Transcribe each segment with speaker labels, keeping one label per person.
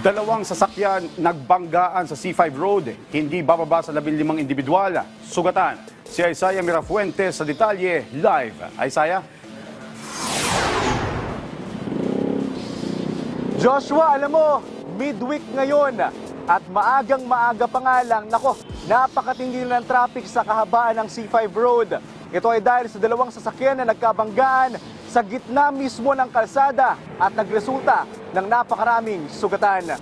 Speaker 1: Dalawang sasakyan nagbanggaan sa C5 Road. Hindi bababa sa 15 individual. Sugatan. Si Isaiah Mirafuentes sa detalye live. Isaiah?
Speaker 2: Joshua, alam mo, midweek ngayon at maagang maaga pa nga lang, nako, napakatindi ng traffic sa kahabaan ng C5 Road. Ito ay dahil sa dalawang sasakyan na nagkabanggaan sa gitna mismo ng kalsada at nagresulta ng napakaraming sugatan.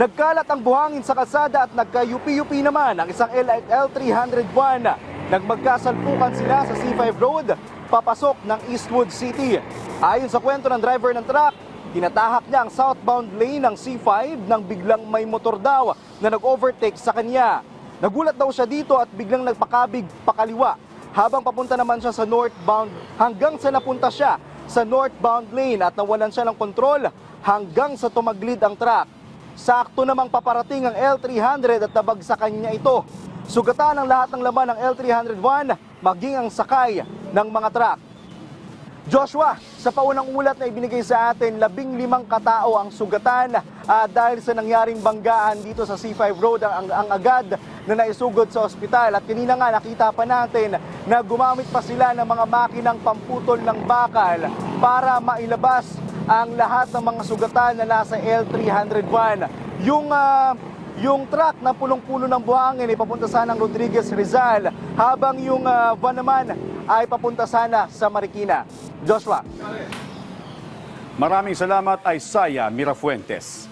Speaker 2: Nagkalat ang buhangin sa kalsada at nagka-UP-UP naman ang isang L L301. Nagmagkasalpukan sila sa C5 Road, papasok ng Eastwood City. Ayon sa kwento ng driver ng truck, tinatahak niya ang southbound lane ng C5 nang biglang may motor daw na nag-overtake sa kanya. Nagulat daw siya dito at biglang nagpakabig pakaliwa habang papunta naman siya sa northbound hanggang sa napunta siya sa northbound lane at nawalan siya ng kontrol hanggang sa tumaglid ang truck. Sakto namang paparating ang L300 at nabagsakan niya ito. Sugatan ang lahat ng laman ng L301 maging ang sakay ng mga truck. Joshua, sa paunang ulat na ibinigay sa atin, labing limang katao ang sugatan ah, dahil sa nangyaring banggaan dito sa C5 Road ang, ang, agad na naisugod sa ospital. At kanina nga nakita pa natin na gumamit pa sila ng mga makinang pamputol ng bakal para mailabas ang lahat ng mga sugatan na nasa L301. Yung ah, yung truck na punong-puno ng buhangin ay papunta sana ng Rodriguez Rizal habang yung ah, van naman ay papunta sana sa Marikina. Joshua.
Speaker 1: Maraming salamat Isaiah Mirafuentes.